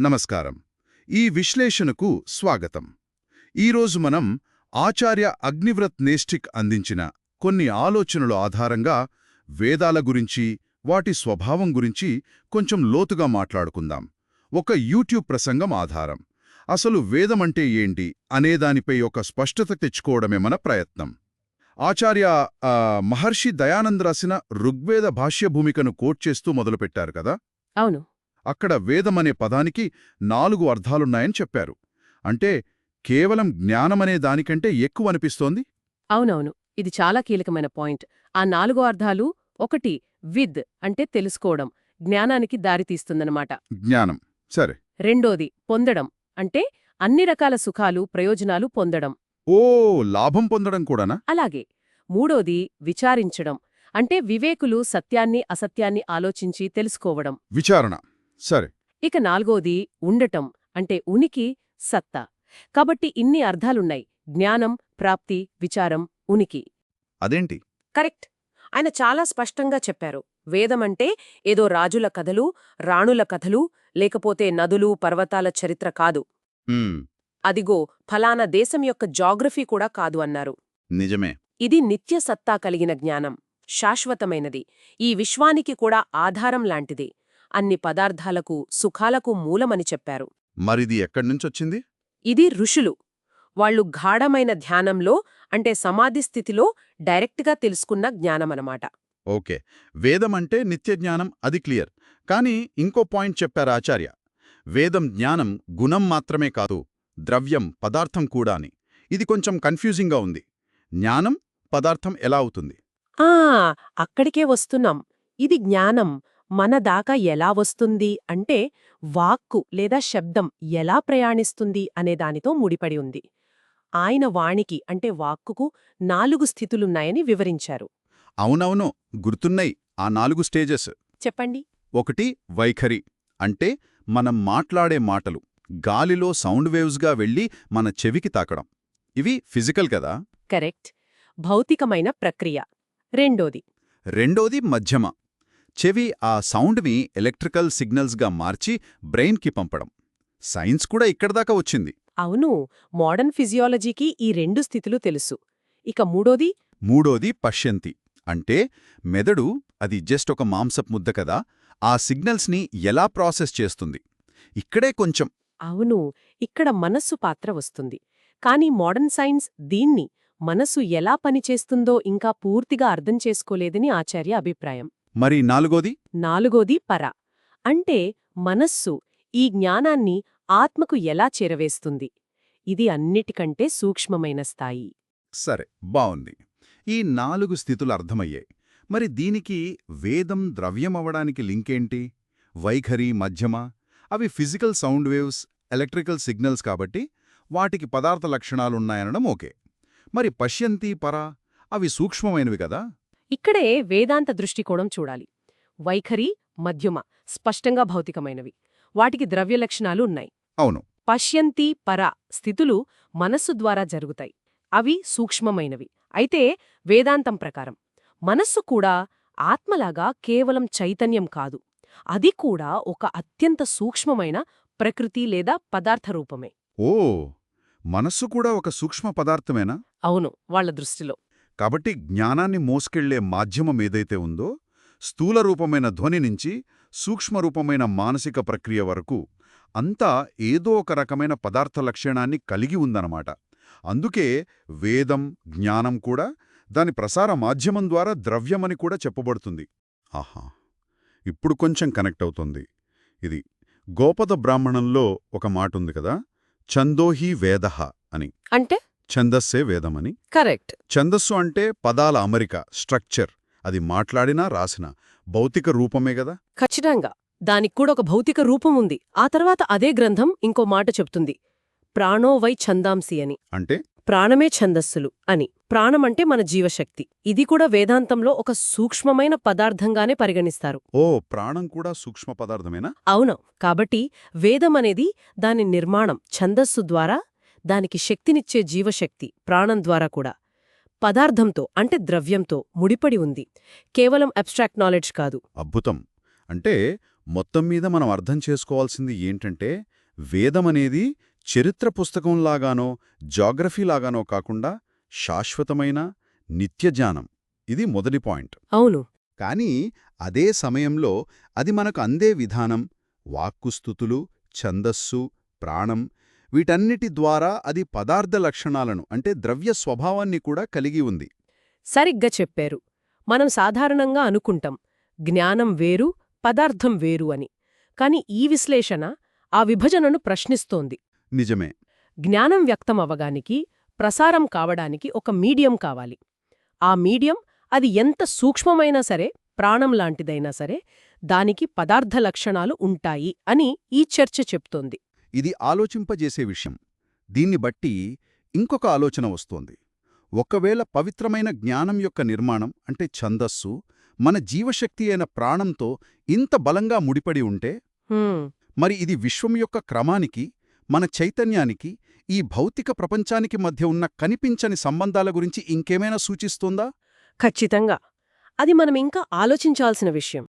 నమస్కారం. ఈ విశ్లేషణకు స్వాగతం. ఈరోజు మనం ఆచార్య అగ్నివ్రత్ నేష్టిక్ అందించిన కొన్ని ఆలోచనలు ఆధారంగా వేదాల గురించి వాటి స్వభావం గురించి కొంచెం లోతుగా మాట్లాడుకుందాం. ఒక యూట్యూబ్ ప్రసంగం ఆధారం. అసలు వేదమంటే ఏంటి అనేదానిపై ఒక స్పష్టత తెచ్చుకోవడమే మన ప్రయత్నం. ఆచార్య మహర్షి దయానంద్ రాసిన ఋగ్వేద భాష్య భూమికను కోట్ చేస్తూ మొదలుపెట్టారు కదా? అవును. అక్కడ వేదమనే పదానికి నాలుగు అర్థాలున్నాయని చెప్పారు. అంటే కేవలం జ్ఞానమనే దానికంటే ఎక్కువ అనిపిస్తోంది? అవునవును. ఇది చాలా కీలకమైన పాయింట్. ఆ నాలుగో అర్థాలు ఒకటి విద్ అంటే తెలుసుకోవడం జ్ఞానానికి దారితీస్తుందన్నమాట జ్ఞానం. సరే. రెండోది పొందడం అంటే అన్ని రకాల సుఖాలు ప్రయోజనాలు పొందడం. ఓ లాభం పొందడం కూడానా? అలాగే. మూడోది విచారించడం అంటే వివేకులు సత్యాన్ని అసత్యాన్ని ఆలోచించి తెలుసుకోవడం. విచారణ. సరే. ఇక నాలుగోది ఉండటం అంటే ఉనికి సత్తా. కాబట్టి ఇన్ని అర్థాలున్నాయి. జ్ఞానం ప్రాప్తి విచారం ఉనికి. అదేంటి? కరెక్ట్. ఆయన చాలా స్పష్టంగా చెప్పారు. వేదమంటే ఏదో రాజుల కథలు రాణుల కథలు లేకపోతే నదులు పర్వతాల చరిత్ర కాదు. అదిగో ఫలానా దేశం యొక్క జాగ్రఫీ కూడా కాదు అన్నారు. నిజమే. ఇది నిత్య సత్తా కలిగిన జ్ఞానం. శాశ్వతమైనది. ఈ విశ్వానికి కూడా ఆధారం లాంటిది. అన్ని పదార్థాలకు సుఖాలకు మూలమని చెప్పారు. మరిది ఎక్కడ్నుంచొచ్చింది ఇది ఋషులు. వాళ్ళు గాఢమైన ధ్యానంలో అంటే సమాధి స్థితిలో డైరెక్ట్గా తెలుసుకున్న జ్ఞానమనమాట. ఓకే. వేదమంటే నిత్య జ్ఞానం అది క్లియర్. కానీ ఇంకో పాయింట్ చెప్పారు ఆచార్య. వేదం జ్ఞానం గుణం మాత్రమే కాదు ద్రవ్యం పదార్థం కూడా అని. ఇది కొంచెం కన్ఫ్యూజింగ్గా ఉంది. జ్ఞానం పదార్థం ఎలా అవుతుంది? ఆ! అక్కడికే వస్తున్నాం. ఇది జ్ఞానం. మన దాకా ఎలా వస్తుంది అంటే వాక్కు లేదా శబ్దం ఎలా ప్రయాణిస్తుంది అనే దానితో ముడిపడి ఉంది. ఆయన వాణికి అంటే వాక్కుకు నాలుగు స్థితులున్నాయని వివరించారు. అవునవును గుర్తున్నై ఆ నాలుగు స్టేజెస్. చెప్పండి. ఒకటి వైఖరి అంటే మనం మాట్లాడే మాటలు గాలిలో సౌండ్ వేవ్స్గా వెళ్ళి మన చెవికి తాకడం. ఇవి ఫిజికల్ కదా? కరెక్ట్. భౌతికమైన ప్రక్రియ. రెండోది. రెండోది మధ్యమ. చెవి ఆ సౌండ్ని ఎలక్ట్రికల్ సిగ్నల్స్గా మార్చి బ్రెయిన్కి పంపడం. సైన్స్ కూడా ఇక్కడదాకా వచ్చింది. అవును మోడర్న్ ఫిజియాలజీకి ఈ రెండు స్థితులు తెలుసు. ఇక మూడోది? మూడోది పశ్యంతి. అంటే మెదడు అది జస్ట్ ఒక మాంసపు ముద్ద కదా ఆ సిగ్నల్స్ని ఎలా ప్రాసెస్ చేస్తుంది? ఇక్కడే కొంచెం. అవును ఇక్కడ మనస్సు పాత్ర వస్తుంది. కానీ మోడర్న్ సైన్స్ దీన్ని మనస్సు ఎలా పనిచేస్తుందో ఇంకా పూర్తిగా అర్థం చేసుకోలేదని ఆచార్య అభిప్రాయం. మరి నాలుగోది? నాలుగోది పర. అంటే మనస్సు ఈ జ్ఞానాన్ని ఆత్మకు ఎలా చేరవేస్తుంది? ఇది అన్నిటికంటే సూక్ష్మమైన స్థాయి. సరే బావుంది. ఈ నాలుగు స్థితులు అర్థమయ్యాయి. మరి దీనికి వేదం ద్రవ్యమవ్వడానికి లింకేంటి? వైఖరి మధ్యమ? అవి physical sound waves electrical signals కాబట్టి వాటికి పదార్థ లక్షణాలున్నాయనడం ఓకే. మరి పశ్యంతి పర అవి సూక్ష్మమైనవి కదా? ఇక్కడే వేదాంత దృష్టికోణం చూడాలి. వైఖరి మధ్యమ స్పష్టంగా భౌతికమైనవి. వాటికి ద్రవ్య లక్షణాలు ఉన్నాయి. అవును. పశ్యంతి పర స్థితులు మనస్సు ద్వారా జరుగుతాయి. అవి సూక్ష్మమైనవి. అయితే వేదాంతం ప్రకారం మనస్సు కూడా ఆత్మలాగా కేవలం చైతన్యం కాదు. అది కూడా ఒక అత్యంత సూక్ష్మమైన ప్రకృతి లేదా పదార్థ రూపమే. ఓ! మనస్సు కూడా ఒక సూక్ష్మ పదార్థమేనా? అవును వాళ్ళ దృష్టిలో. కాబట్టి జ్ఞానాన్ని మోసుకెళ్ళే మాధ్యమం ఏదైతే ఉందో స్థూల రూపమైన ధ్వని నుంచి సూక్ష్మరూపమైన మానసిక ప్రక్రియ వరకు అంతా ఏదో ఒక రకమైన పదార్థ లక్షణాన్ని కలిగి ఉందన్నమాట. అందుకే వేదం జ్ఞానం కూడా దాని ప్రసార మాధ్యమం ద్వారా ద్రవ్యమని కూడా చెప్పబడుతుంది. ఆహా! ఇప్పుడు కొంచెం కనెక్ట్ అవుతుంది. ఇది గోపద బ్రాహ్మణంలో ఒక మాటుంది కదా? ఛందోహి వేదహ అని. అంటే? ఛందస్సే వేదమని? కరెక్ట్. ఛందస్సు అంటే పదాల అమరిక స్ట్రక్చర్. అది మాట్లాడినా రాసినా. భౌతిక రూపమే గదా ఖచ్చితంగా. దానికి కూడా ఒక భౌతిక రూపం ఉంది. ఆ తర్వాత అదే గ్రంథం ఇంకో మాట చెప్తుంది. ప్రాణో వై ఛందాంసి అని. అంటే? ప్రాణమే ఛందస్సులు అని. ప్రాణమంటే మన జీవశక్తి. ఇది కూడా వేదాంతంలో ఒక సూక్ష్మమైన పదార్థంగానే పరిగణిస్తారు. ఓ ప్రాణం కూడా సూక్ష్మ పదార్థమేనా? అవును. కాబట్టి వేదం అనేది దాని నిర్మాణం. ఛందస్సు ద్వారా దానికి శక్తినిచ్చే జీవశక్తి ప్రాణం ద్వారా కూడా. పదార్థంతో అంటే ద్రవ్యంతో ముడిపడి ఉంది. కేవలం అబ్స్ట్రాక్ట్ నాలెడ్జ్ కాదు. అద్భుతం. అంటే మొత్తం మీద మనం అర్థం చేసుకోవాల్సింది ఏంటంటే వేదమనేది చరిత్ర పుస్తకంలాగానో జాగ్రఫీలాగానో కాకుండా శాశ్వతమైన నిత్యజ్ఞానం. ఇది మొదటి పాయింట్. అవును. కానీ అదే సమయంలో అది మనకు అందే విధానం. వాక్కుస్థుతులు ఛందస్సు ప్రాణం వీటన్నిటి ద్వారా అది పదార్థ లక్షణాలను అంటే ద్రవ్య స్వభావాన్ని కూడా కలిగి ఉంది. సరిగ్గా చెప్పారు. మనం సాధారణంగా అనుకుంటాం జ్ఞానం వేరు పదార్థం వేరు అని. కాని ఈ విశ్లేషణ ఆ విభజనను ప్రశ్నిస్తోంది. నిజమే. జ్ఞానం వ్యక్తం అవగానికి ప్రసారం కావడానికి ఒక మీడియం కావాలి. ఆ మీడియం అది ఎంత సూక్ష్మమైనా సరే ప్రాణం లాంటిదైనా సరే దానికి పదార్థ లక్షణాలు ఉంటాయి అని ఈ చర్చ చెప్తోంది. ఇది ఆలోచింపజేసే విషయం. దీన్ని బట్టి ఇంకొక ఆలోచన వస్తోంది. ఒకవేళ పవిత్రమైన జ్ఞానం యొక్క నిర్మాణం అంటే ఛందస్సు మన జీవశక్తి అయిన ప్రాణంతో ఇంత బలంగా ముడిపడి ఉంటే మరి ఇది విశ్వం యొక్క క్రమానికి మన చైతన్యానికి ఈ భౌతిక ప్రపంచానికి మధ్య ఉన్న కనిపించని సంబంధాల గురించి ఇంకేమైనా సూచిస్తోందా? ఖచ్చితంగా. అది మనం ఇంకా ఆలోచించాల్సిన విషయం.